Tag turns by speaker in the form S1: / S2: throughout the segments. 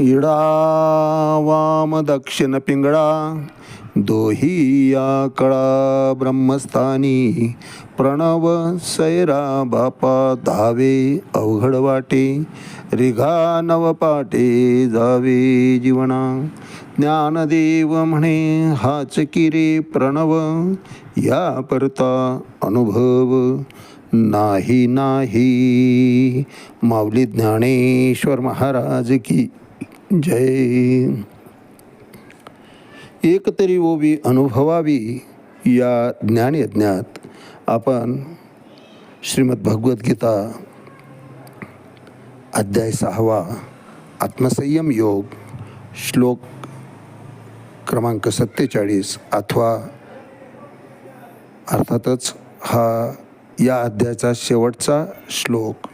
S1: इडा वाम दक्षिण पिंगळा दोही या कळा ब्रह्मस्थानी प्रणव सैरा बापा धावे अवघड वाटे रिघा नवपाटे जावे जीवना. ज्ञानदेव म्हणे हाच किरे प्रणव या परता अनुभव नाही नाही. माऊली ज्ञानेश्वर महाराज की जय। एकतरी ओवी अनुभवावी या ज्ञानयज्ञात आपण श्रीमद भगवद्गीता अध्याय सहावा आत्मसंयम योग श्लोक क्रमांक सत्तेचाळीस अथवा अर्थातच हा या अध्यायाचा शेवटचा श्लोक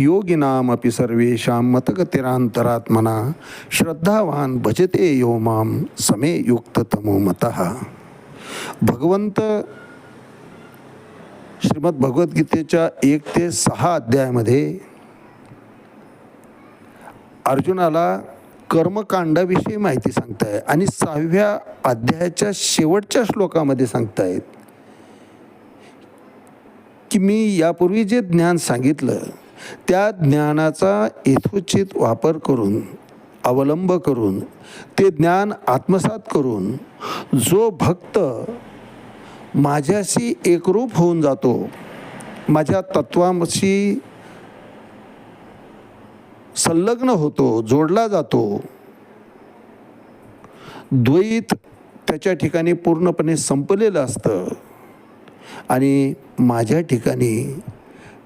S1: योगिनामपि सर्वेषां मतगतिरान्तरात्मना। श्रद्धावान भजते यो मां समे युक्ततमो मतः। भगवंत श्रीमद भगवद्गीतेच्या एक ते सहा अध्यायामध्ये अर्जुनाला कर्मकांडाविषयी माहिती सांगताय आणि सहाव्या अध्यायाच्या शेवटच्या श्लोकामध्ये सांगतायत की मी यापूर्वी जे ज्ञान सांगितलं त्या ज्ञानाचा यथोचित वापर करून अवलंब करून ते ज्ञान आत्मसात करून जो भक्त माझ्याशी एकरूप होऊन जातो माझ्या तत्वाशी संलग्न होतो जोडला जातो द्वैत त्याच्या ठिकाणी पूर्णपणे संपलेलं असतं आणि माझ्या ठिकाणी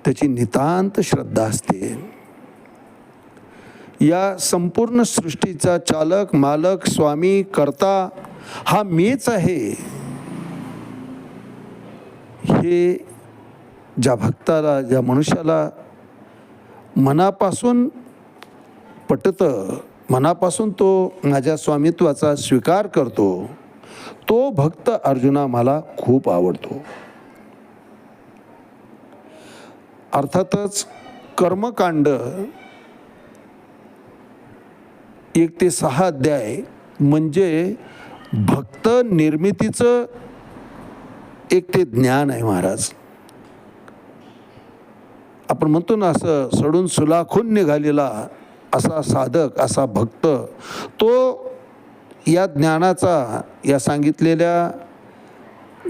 S1: त्याची नितांत श्रद्धा असते. या संपूर्ण सृष्टीचा चालक मालक स्वामी करता हा मीच आहे. हे ज्या भक्ताला ज्या मनुष्याला मनापासून पटतं मनापासून तो माझ्या स्वामित्वाचा स्वीकार करतो तो भक्त अर्जुना मला खूप आवडतो. अर्थातच कर्मकांड एक ते सहा अध्याय म्हणजे भक्त निर्मितीचं एक ते ज्ञान आहे महाराज. आपण म्हणतो ना असं सडून सुलाखून निघालेला असा साधक असा भक्त तो या ज्ञानाचा या सांगितलेल्या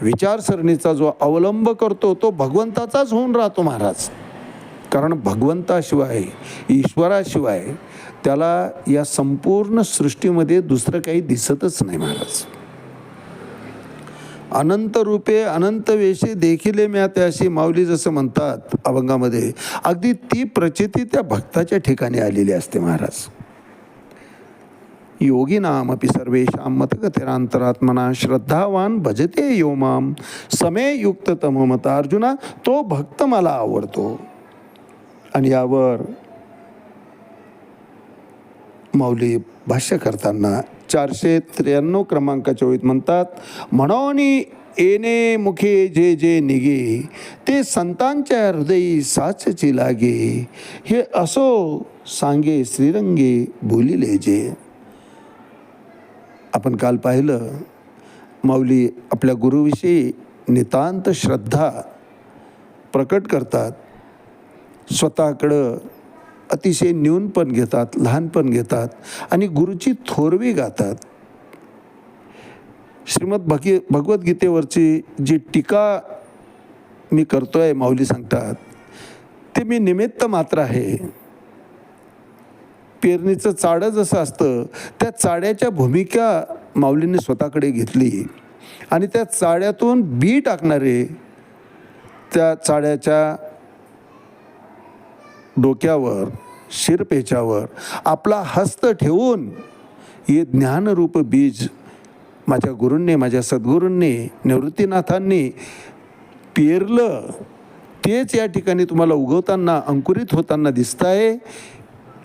S1: विचारसरणीचा जो अवलंब करतो तो भगवंताचाच होऊन राहतो महाराज. कारण भगवंताशिवाय ईश्वराशिवाय त्याला या संपूर्ण सृष्टीमध्ये दुसरं काही दिसतच नाही महाराज. अनंत रूपे अनंत वेशे देखील म्या त्याशी माऊली जसं म्हणतात अभंगामध्ये. अगदी ती प्रचिती त्या भक्ताच्या ठिकाणी आलेली असते महाराज. योगिनामपि सर्वेषां मतगतिरांतरात्मना श्रद्धावान भजते यो माम समे युक्त तममत अर्जुना तो भक्त मला आवडतो आणि यावर माऊली भाष्य करताना चारशे त्र्याण्णव क्रमांकाच्या ओळीत म्हणतात म्हणून येणे मुखे जे जे निगे ते संतांच्या हृदयी साचची लागे हे असो सांगे श्रीरंगे बोलिले जे. आपण काल पाहिलं माऊली आपल्या गुरुविषयी नितांत श्रद्धा प्रकट करतात. स्वतःकडं अतिशय न्यूनपण घेतात लहानपण घेतात आणि गुरुची थोरवी गातात. श्रीमद भगी भगवद्गीतेवरची जी टीका मी करतो आहे माऊली सांगतात ते मी निमित्त मात्र आहे. पेरणीचं चाडं जसं असतं त्या चाड्याच्या भूमिका माऊलींनी स्वतःकडे घेतली. आणि त्या चाड्यातून बी टाकणारे त्या चाड्याच्या डोक्यावर शिरपेच्यावर आपला हस्त ठेवून हे ज्ञानरूप बीज माझ्या गुरूंनी माझ्या सद्गुरूंनी निवृत्तीनाथांनी पेरलं. तेच या ठिकाणी तुम्हाला उगवताना अंकुरित होताना दिसत आहे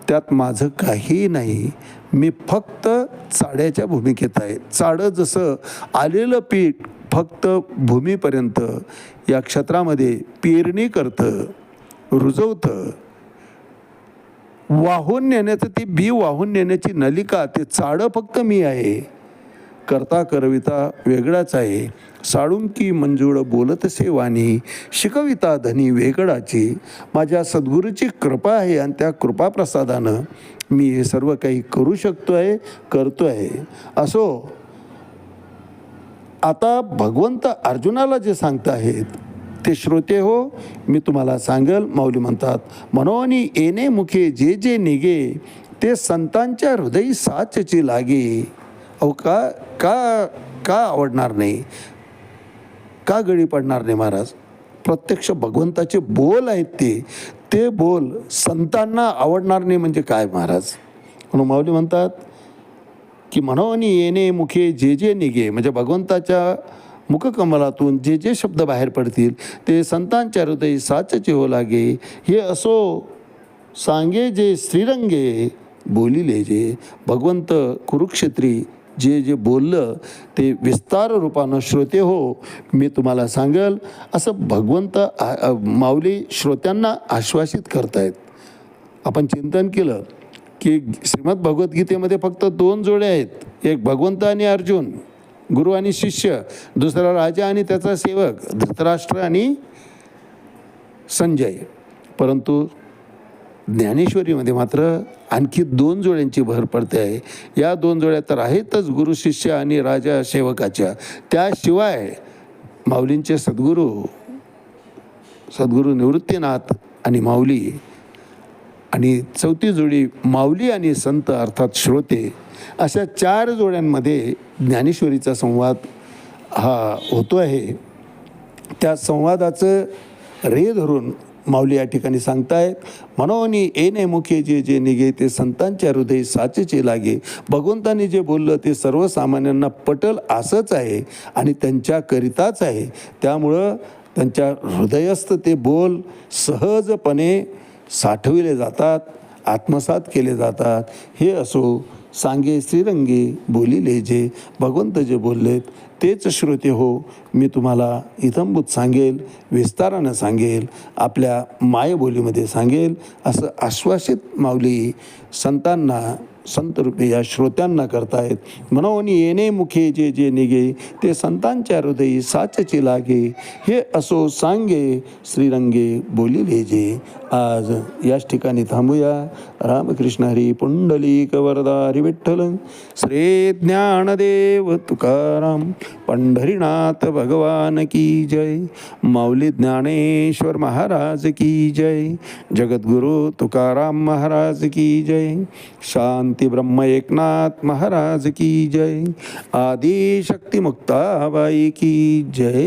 S1: त्यात माझं काहीही नाही. मी फक्त चाड्याच्या भूमिकेत आहे. चाडं जसं आलेलं पीठ फक्त भूमीपर्यंत या क्षेत्रामध्ये पेरणी करतं रुजवतं. वाहून नेण्याचं ती बी वाहून नेण्याची नलिका ते चाडं फक्त मी आहे. करता करविता वेगळाच आहे. साळुंकी मंजूळ बोलतसे वाणी शिकविता धनी वेगळाची. माझ्या सद्गुरूची कृपा आहे आणि त्या कृपाप्रसादानं मी हे सर्व काही करू शकतो आहे करतो आहे असो आता भगवंत अर्जुनाला जे सांगत आहेत ते श्रोते हो मी तुम्हाला सांगेल माऊली म्हणतात मनोनी येणे मुखे जे जे निघे ते संतांच्या हृदयी साचची लागे. अहो का का का आवडणार नाही? का गळी पडणार नाही महाराज? प्रत्यक्ष भगवंताचे बोल आहेत ते. ते बोल संतांना आवडणार नाही म्हणजे काय महाराज? म्हणून माऊली म्हणतात की म्हणून येणे मुखे जे जे निघे. म्हणजे भगवंताच्या मुखकमलातून जे जे शब्द बाहेर पडतील ते संतांच्या हृदयी साचचे हो लागे. हे असो सांगे जे श्रीरंगे बोलिले जे. भगवंत कुरुक्षेत्री जे जे बोललं ते विस्तार रूपानं श्रोते हो मी तुम्हाला सांगेल असं भगवंत आ- माऊली श्रोत्यांना आश्वासित करतायत. आपण चिंतन केलं की श्रीमद भगवद्गीतेमध्ये फक्त दोन जोड्या आहेत. एक भगवंत आणि अर्जुन गुरु आणि शिष्य दुसरा राजा आणि त्याचा सेवक धृतराष्ट्र आणि संजय. परंतु ज्ञानेश्वरीमध्ये मात्र आणखी दोन जोड्यांची भर पडते आहे. या दोन जोड्या तर आहेतच गुरु शिष्य आणि राजा सेवकाच्या. त्याशिवाय माऊलींचे सद्गुरू सद्गुरू निवृत्तीनाथ आणि माऊली आणि चौथी जोडी माऊली आणि संत अर्थात श्रोते अशा चार जोड्यांमध्ये ज्ञानेश्वरीचा संवाद हा होतो आहे त्या संवादाचं रे धरून माऊली या ठिकाणी सांगतायत मनोनी येणे मुखे जे जे निघे ते संतांच्या हृदय साचेचे लागे. भगवंतांनी जे बोललं ते सर्वसामान्यांना पटल असंच आहे आणि त्यांच्याकरिताच आहे. त्यामुळं त्यांच्या हृदयस्थ ते बोल सहजपणे साठविले जातात आत्मसात केले जातात. हे असो सांगे श्रीरंगी बोली जे भगवंत जे बोललेत तेच श्रोते हो मी तुम्हाला इथंभूत सांगेल विस्तारानं सांगेल आपल्या मायबोलीमध्ये सांगेल असं आश्वासित माऊली संतांना संतरूपे या श्रोत्यांना करतायत. म्हणून येणे मुखे जे जे निघे ते संतांच्या हृदयी साचचे लागे. हे असो सांगे श्रीरंगे बोलिले जे. आज याच ठिकाणी थांबूया. रामकृष्ण हरी पुंडलिक वरदा हरी विठ्ठल. श्री ज्ञानदेव तुकाराम पंढरीनाथ भगवान की जय. माऊली ज्ञानेश्वर महाराज की जय. जगद्गुरु तुकाराम महाराज की जय. शांत ब्रह्म एकनाथ महाराज की जय। आदि शक्ती की जय।